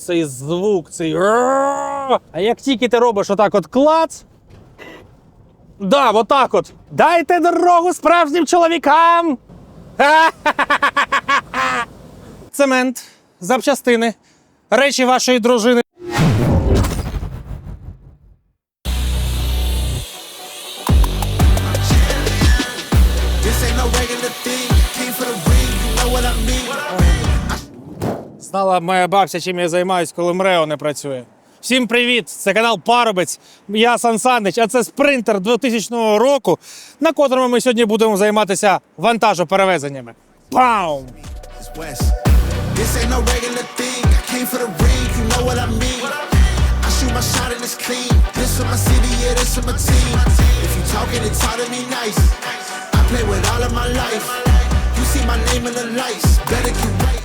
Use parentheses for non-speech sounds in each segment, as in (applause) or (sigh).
цей звук, цей. А як тільки ти робиш отак от клац. Да, отак от. Дайте дорогу справжнім чоловікам. (laughs) Цемент, запчастини, речі вашої дружини. Знала моя бабця, чим я займаюсь, коли МРЕО не працює. Всім привіт! Це канал Парубець. Я Сан Санич, а це спринтер 2000 року, на котрому ми сьогодні будемо займатися вантажоперевезеннями. Пау! Play with all of my life. You see my name in the lights. Better get right.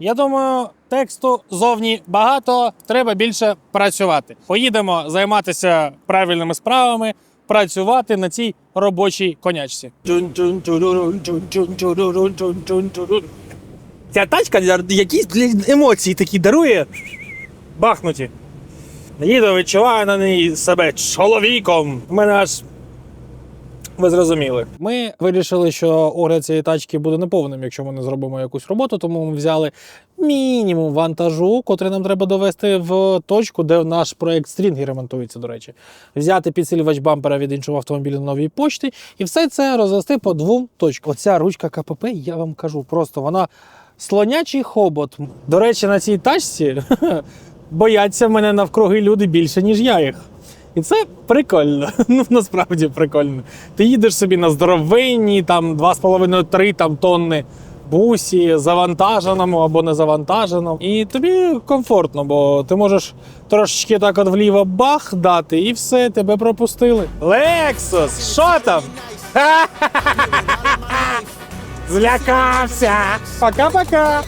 Я думаю, тексту зовні багато, треба більше працювати. Поїдемо займатися правильними справами, працювати на цій робочій конячці. Ця тачка якісь блін, емоції такі дарує. Бахнуті. Їду, відчуваю на ній себе чоловіком. У мене аж ви зрозуміли. Ми вирішили, що огляд цієї тачки буде неповним, якщо ми не зробимо якусь роботу. Тому ми взяли мінімум вантажу, котрий нам треба довести в точку, де наш проект стрінги ремонтується, до речі. Взяти підсилювач бампера від іншого автомобіля новій почті і все це розвести по двом точкам. Оця ручка КПП, я вам кажу, просто вона слонячий хобот. До речі, на цій тачці (laughs) бояться мене навкруги люди більше, ніж я їх. І це прикольно. (laughs) Ну насправді прикольно. Ти їдеш собі на здоровенній, там 2,5-3 там, тонни бусі, завантаженому або не завантаженому. І тобі комфортно, бо ти можеш трошечки так от вліво бах дати, і все, тебе пропустили. Лексус, що там? (laughs) Злякався! Пока-пока!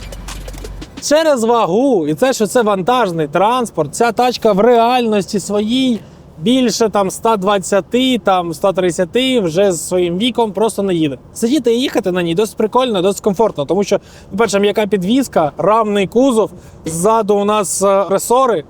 Через вагу і те, що це вантажний транспорт, ця тачка в реальності своїй більше там 120, там 130 вже з своїм віком просто не їде. Сидіти і їхати на ній досить прикольно, досить комфортно, тому що, по-перше, м'яка підвізка, рамний кузов, ззаду у нас е, ресори.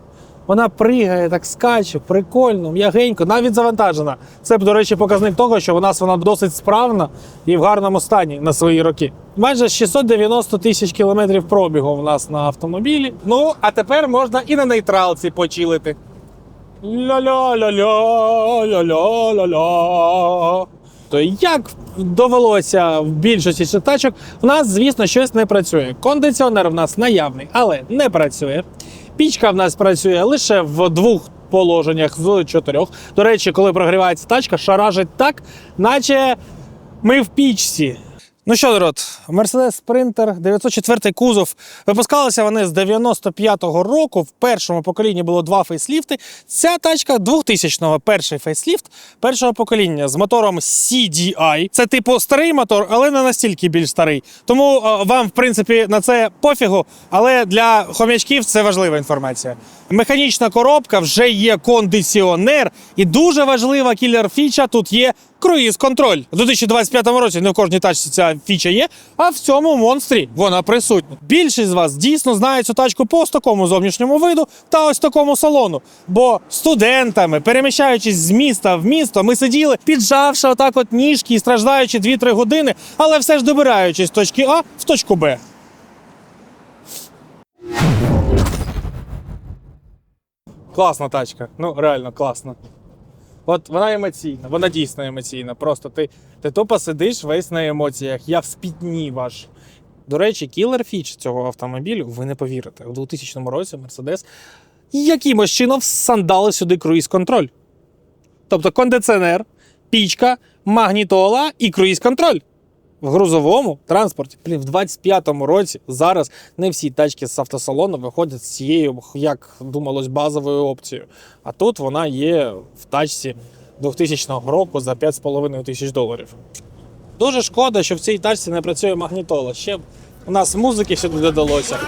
Вона пригає, так скаче, прикольно, м'ягенько, навіть завантажена. Це, до речі, показник того, що у нас вона досить справна і в гарному стані на свої роки. Майже 690 тисяч кілометрів пробігу в нас на автомобілі. Ну, а тепер можна і на нейтралці почилити. Ля-ля-ля-ля-ля-ля-ля-ля. То як довелося в більшості цих тачок, в нас, звісно, щось не працює. Кондиціонер в нас наявний, але не працює. Пічка в нас працює лише в двох положеннях з чотирьох. До речі, коли прогрівається тачка, шаражить так, наче ми в пічці. Ну що, народ, Mercedes Sprinter 904 кузов. Випускалися вони з 95-го року. В першому поколінні було два фейсліфти. Ця тачка 2000-го перший фейсліфт першого покоління з мотором CDI. Це типу старий мотор, але не настільки більш старий. Тому е, вам, в принципі, на це пофігу. Але для хомячків це важлива інформація. Механічна коробка вже є кондиціонер, і дуже важлива кілер-фіча тут є круїз-контроль. У 2025 році не в кожній тачці ця фіча є, а в цьому монстрі вона присутня. Більшість з вас дійсно знає цю тачку по ось такому зовнішньому виду та ось такому салону. Бо студентами, переміщаючись з міста в місто, ми сиділи, піджавши отак от ніжки і страждаючи 2-3 години, але все ж добираючись з точки А в точку Б. Класна тачка. Ну, реально класна. От вона емоційна, вона дійсно емоційна. Просто ти, ти тупо сидиш весь на емоціях. Я вспітнів аж. До речі, кілер фіч цього автомобілю, ви не повірите. У 2000 році Мерседес якимось чином сандали сюди круїз-контроль. Тобто кондиціонер, пічка, магнітола і круїз-контроль. В грузовому транспорті. Блін, в 25-му році зараз не всі тачки з автосалону виходять з цією, як думалось, базовою опцією. А тут вона є в тачці 2000 року за 5,5 тисяч доларів. Дуже шкода, що в цій тачці не працює магнітола. Ще у нас музики сюди додалося.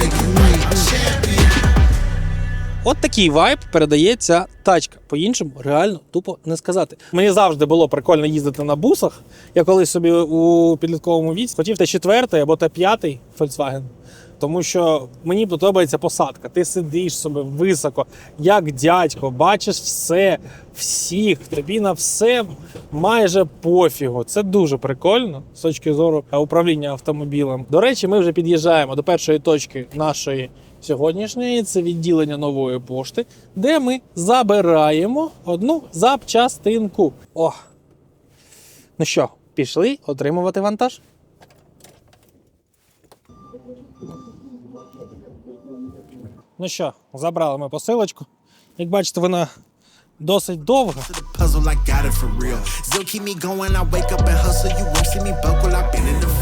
I От такий вайб передає ця тачка. По-іншому реально тупо не сказати. Мені завжди було прикольно їздити на бусах. Я колись собі у підлітковому віці хотів Т4 або Т5 Volkswagen. Тому що мені подобається посадка. Ти сидиш собі високо, як дядько, бачиш все, всіх, тобі на все майже пофігу. Це дуже прикольно з точки зору управління автомобілем. До речі, ми вже під'їжджаємо до першої точки нашої сьогоднішньої. Це відділення нової пошти, де ми забираємо одну запчастинку. О! Ну що, пішли отримувати вантаж? Ну що, забрали ми посилочку. Як бачите, вона досить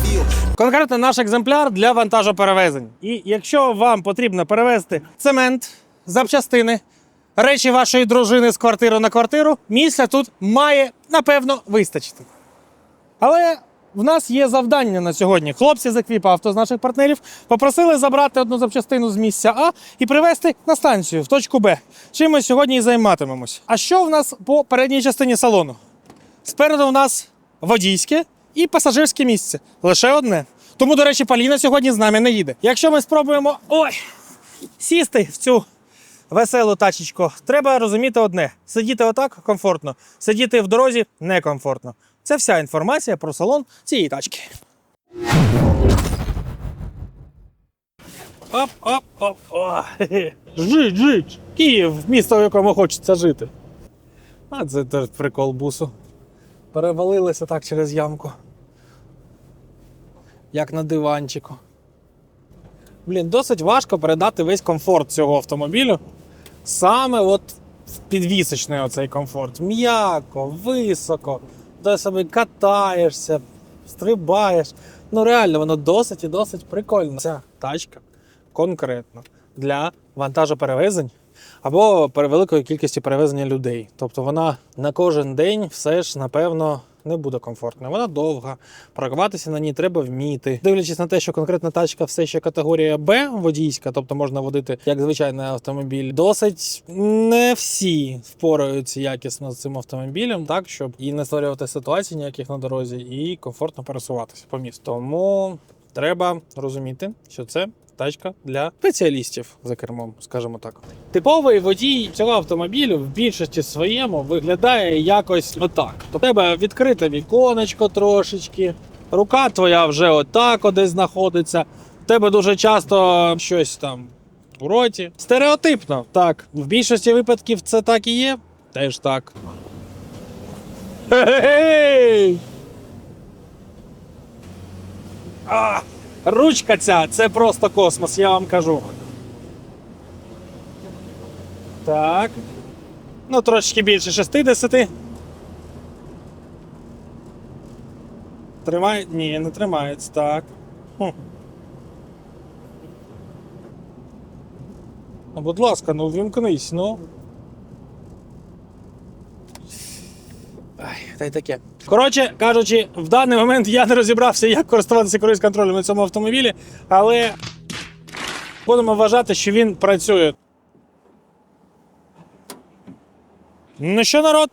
field. Конкретно наш екземпляр для вантажоперевезень. І якщо вам потрібно перевезти цемент, запчастини, речі вашої дружини з квартири на квартиру, місця тут має напевно вистачити. Але в нас є завдання на сьогодні. Хлопці з Еквіпавто з наших партнерів попросили забрати одну запчастину з місця А і привезти на станцію в точку Б. Чим ми сьогодні і займатимемось. А що в нас по передній частині салону? Спереду у нас водійське і пасажирське місце. Лише одне. Тому, до речі, Поліна сьогодні з нами не їде. Якщо ми спробуємо ой, сісти в цю веселу тачечку, треба розуміти одне: сидіти отак комфортно, сидіти в дорозі некомфортно. Це вся інформація про салон цієї тачки. Оп, оп, оп, о. Жить, жить. Київ, місто, в якому хочеться жити. А це прикол бусу. Перевалилися так через ямку. Як на диванчику. Блін, досить важко передати весь комфорт цього автомобілю. Саме от підвісочний оцей комфорт. М'яко, високо, де собі катаєшся, стрибаєш. Ну реально, воно досить і досить прикольно. Ця тачка конкретно для вантажоперевезень або великої кількості перевезення людей. Тобто вона на кожен день все ж, напевно, не буде комфортною. Вона довга, паркуватися на ній треба вміти. Дивлячись на те, що конкретна тачка все ще категорія Б водійська, тобто можна водити як звичайний автомобіль. Досить не всі впораються якісно з цим автомобілем, так щоб і не створювати ситуацій ніяких на дорозі, і комфортно пересуватися по місту. Тому треба розуміти, що це тачка для спеціалістів за кермом, скажімо так. Типовий водій цього автомобілю в більшості своєму виглядає якось отак. У тебе відкрите віконечко трошечки, рука твоя вже отак от десь знаходиться. У тебе дуже часто щось там у роті. Стереотипно, так. В більшості випадків це так і є. Теж так. Гей! А, ручка ця це просто космос, я вам кажу. Так. Ну, трошечки більше 60. Тримає. Ні, не тримається. Так. Ну, будь ласка, ну вімкнись, ну. Та й таке. Коротше кажучи, в даний момент я не розібрався, як користуватися круїз контролем на цьому автомобілі, але будемо вважати, що він працює. Ну що, народ,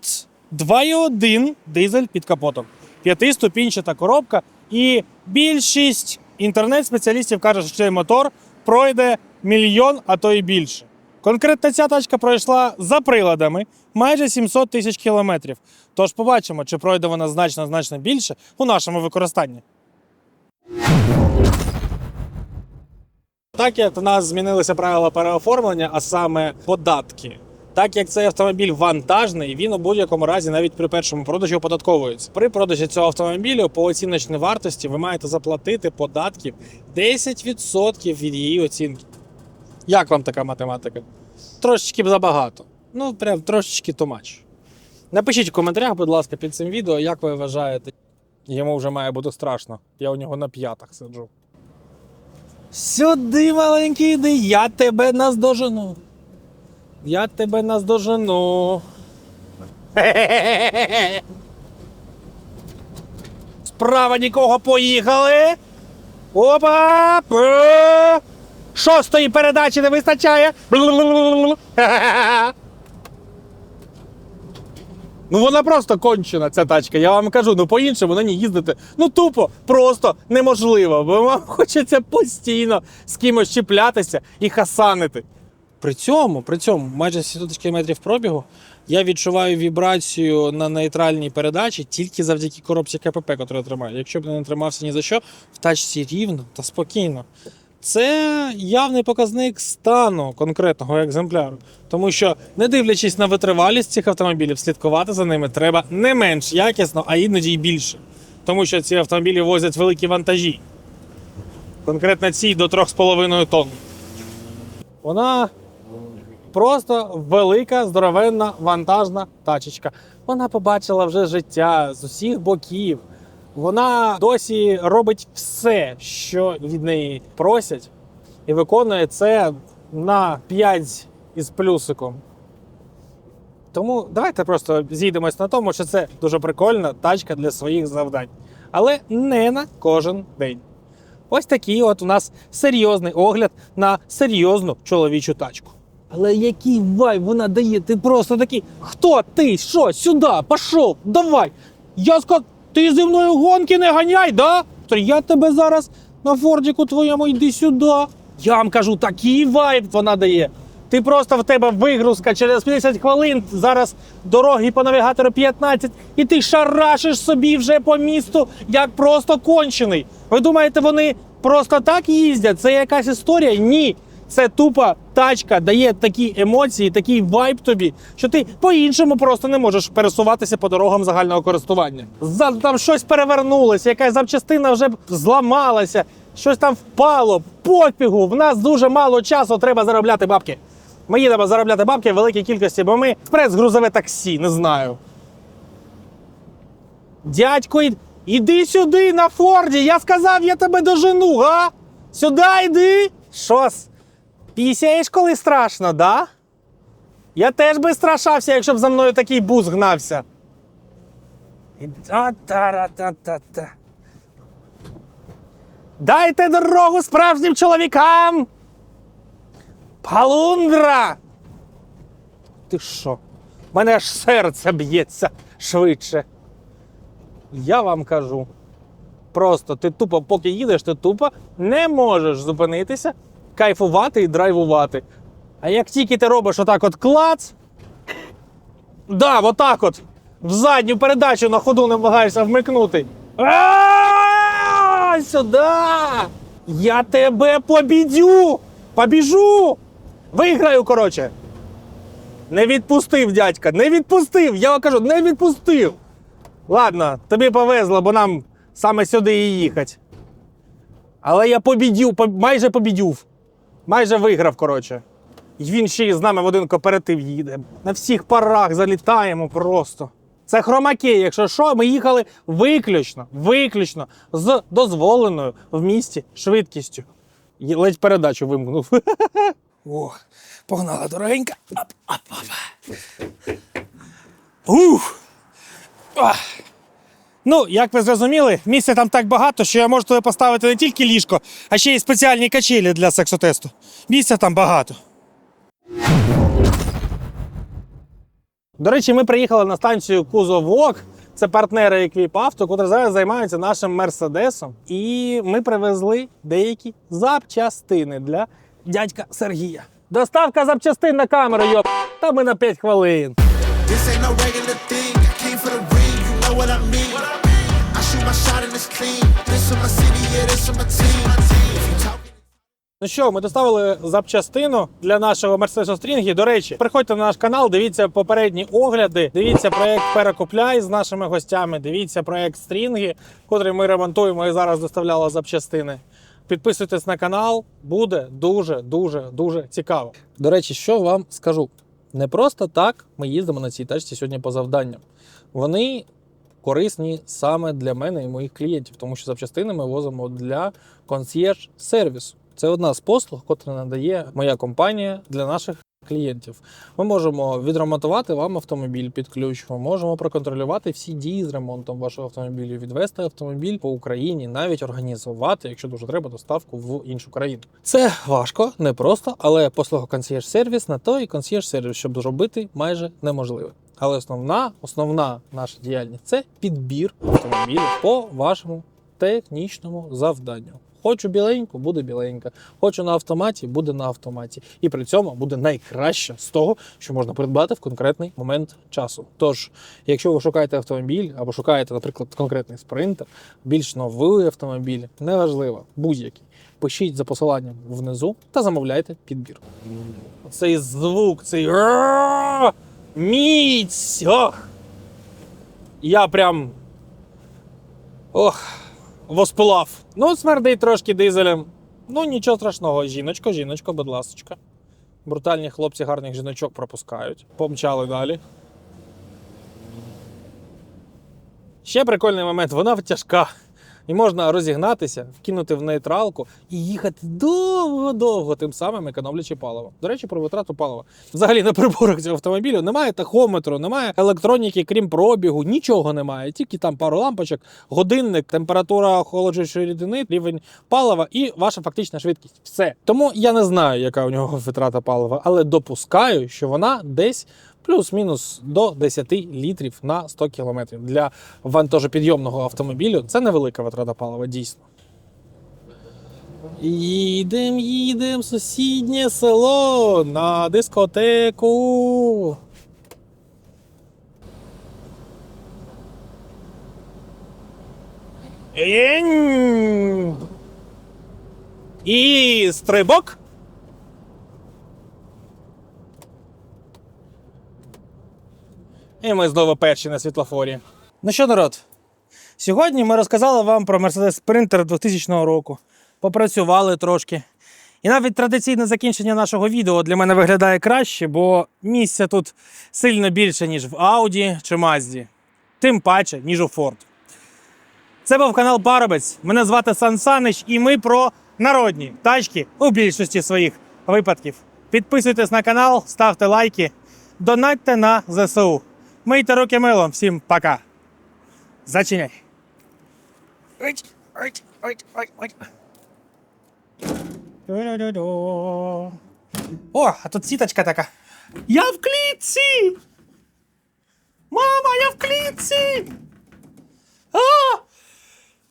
2,1 дизель під капотом, п'ятиступінчата коробка, і більшість інтернет-спеціалістів каже, що цей мотор пройде мільйон, а то і більше. Конкретно ця тачка пройшла за приладами майже 700 тисяч кілометрів. Тож побачимо, чи пройде вона значно значно більше у нашому використанні. Так як в нас змінилися правила переоформлення, а саме податки. Так як цей автомобіль вантажний, він у будь-якому разі навіть при першому продажі оподатковується. При продажі цього автомобілю по оціночній вартості ви маєте заплатити податків 10% від її оцінки. Як вам така математика? Трошечки забагато. Ну, прям трошечки тумач. Напишіть в коментарях, будь ласка, під цим відео, як ви вважаєте. Йому вже має бути страшно. Я у нього на п'ятах сиджу. Сюди, маленький, іди, я тебе наздожену. Я тебе наздожену. Справа нікого поїхали. Опа! Шостої передачі не вистачає. (laughs) Ну вона просто кончена, ця тачка. Я вам кажу, ну по-іншому на ній їздити. Ну тупо, просто неможливо. Бо вам (laughs) хочеться постійно з кимось чіплятися і хасанити. При цьому, при цьому, майже 100 км пробігу, я відчуваю вібрацію на нейтральній передачі тільки завдяки коробці КПП, яку я тримаю. Якщо б не тримався ні за що, в тачці рівно та спокійно. Це явний показник стану конкретного екземпляру. Тому що, не дивлячись на витривалість цих автомобілів, слідкувати за ними треба не менш якісно, а іноді й більше. Тому що ці автомобілі возять великі вантажі. Конкретно ці до 3,5 тонн. Вона просто велика, здоровенна, вантажна тачечка. Вона побачила вже життя з усіх боків. Вона досі робить все, що від неї просять, і виконує це на 5 із плюсиком. Тому давайте просто зійдемось на тому, що це дуже прикольна тачка для своїх завдань. Але не на кожен день. Ось такий от у нас серйозний огляд на серйозну чоловічу тачку. Але який вайб вона дає? Ти просто такий. Хто ти? Що? Сюди? Пішов, давай. Я сказав, ти зі мною гонки не ганяй, да? Я тебе зараз на фордіку твоєму йди сюди. Я вам кажу, такий вайб вона дає. Ти просто в тебе вигрузка через 50 хвилин. Зараз дороги по навігатору 15, і ти шарашиш собі вже по місту, як просто кончений. Ви думаєте, вони просто так їздять? Це якась історія? Ні. Це тупа тачка дає такі емоції, такий вайб тобі, що ти по-іншому просто не можеш пересуватися по дорогам загального користування. Ззаду там щось перевернулося, якась запчастина вже зламалася, щось там впало. Пофігу, в нас дуже мало часу, треба заробляти бабки. Ми їдемо заробляти бабки в великій кількості, бо ми експрес-грузове таксі, не знаю. Дядько, ід- іди сюди на Форді. Я сказав, я тебе дожену, га? Сюди йди. Що? Пісяєш, коли страшно, да? Я теж би страшався, якщо б за мною такий бус гнався. Дайте дорогу справжнім чоловікам! Палундра! Ти що? Мене аж серце б'ється швидше. Я вам кажу. Просто ти тупо, поки їдеш, ти тупо не можеш зупинитися, кайфувати і драйвувати. А як тільки ти робиш отак от клац, да, отак от, в задню передачу на ходу намагаєшся вмикнути. Сюди! Я тебе побідю! Побіжу! Виграю, коротше. Не відпустив, дядька, не відпустив! Я вам кажу, не відпустив. Ладно, тобі повезло, бо нам саме сюди і їхати. Але я побідів, майже побідюв. Майже виграв, коротше. І він ще й з нами в один кооператив їде. На всіх парах залітаємо просто. Це хромакей, якщо що, ми їхали виключно, виключно з дозволеною в місті швидкістю. Є- Ледь передачу вимкнув. (laughs) Ох, погнала дорогенька. Ап, ап, ап. Ух. Ах. Ну, як ви зрозуміли, місця там так багато, що я можу туди поставити не тільки ліжко, а ще й спеціальні качелі для сексотесту. Місця там багато. До речі, ми приїхали на станцію Кузовок. Це партнери Еквіпавто, котрі зараз займаються нашим мерседесом. І ми привезли деякі запчастини для дядька Сергія. Доставка запчастин на камеру, йоп. Та ми на 5 хвилин. Ну що, ми доставили запчастину для нашого Mercedes Стрінгі. До речі, приходьте на наш канал, дивіться попередні огляди, дивіться проект Перекупляй з нашими гостями, дивіться проект Стрінги, котрий ми ремонтуємо і зараз доставляли запчастини. Підписуйтесь на канал, буде дуже, дуже, дуже цікаво. До речі, що вам скажу? Не просто так ми їздимо на цій тачці сьогодні по завданням. Вони корисні саме для мене і моїх клієнтів, тому що запчастини ми возимо для консьєрж сервісу. Це одна з послуг, котру надає моя компанія для наших клієнтів. Ми можемо відремонтувати вам автомобіль під ключ. Ми можемо проконтролювати всі дії з ремонтом вашого автомобілю, відвести автомобіль по Україні, навіть організувати, якщо дуже треба, доставку в іншу країну. Це важко, не просто, але послуга консьєрж сервіс на то і консьєрж сервіс, щоб зробити майже неможливе. Але основна, основна наша діяльність це підбір автомобілів по вашому технічному завданню. Хочу біленьку, буде біленька. Хочу на автоматі, буде на автоматі. І при цьому буде найкраще з того, що можна придбати в конкретний момент часу. Тож, якщо ви шукаєте автомобіль або шукаєте, наприклад, конкретний спринтер, більш новий автомобіль, неважливо, будь-який. Пишіть за посиланням внизу та замовляйте підбір. Цей звук, цей! Міць. Ох! Я прям. Ох воспилав. Ну, смердить трошки дизелем. Ну, нічого страшного. Жіночко, жіночко, будь ласочка. Брутальні хлопці гарних жіночок пропускають. Помчали далі. Ще прикольний момент, вона тяжка. І можна розігнатися, вкинути в нейтралку і їхати довго-довго, тим самим економлячи паливо. До речі, про витрату палива. Взагалі на приборах цього автомобілю немає тахометру, немає електроніки, крім пробігу, нічого немає. Тільки там пару лампочок, годинник, температура охолоджуючої рідини, рівень палива і ваша фактична швидкість. Все. Тому я не знаю, яка у нього витрата палива, але допускаю, що вона десь плюс-мінус до 10 літрів на 100 кілометрів. Для вантажопідйомного автомобілю це невелика витрата палива, дійсно. Їдем, їдем сусіднє село на дискотеку. І стрибок. І ми знову перші на світлофорі. Ну що, народ? Сьогодні ми розказали вам про Mercedes Sprinter 2000 року. Попрацювали трошки. І навіть традиційне закінчення нашого відео для мене виглядає краще, бо місця тут сильно більше, ніж в Audi чи Mazda. Тим паче, ніж у Ford. Це був канал Парубець. Мене звати Сан Санич, і ми про народні тачки у більшості своїх випадків. Підписуйтесь на канал, ставте лайки, донатьте на ЗСУ. Мийте руки милом. Всім пока. Зачиняй. О, а тут сіточка така. Я в клітці! Мама, я в клітці! А!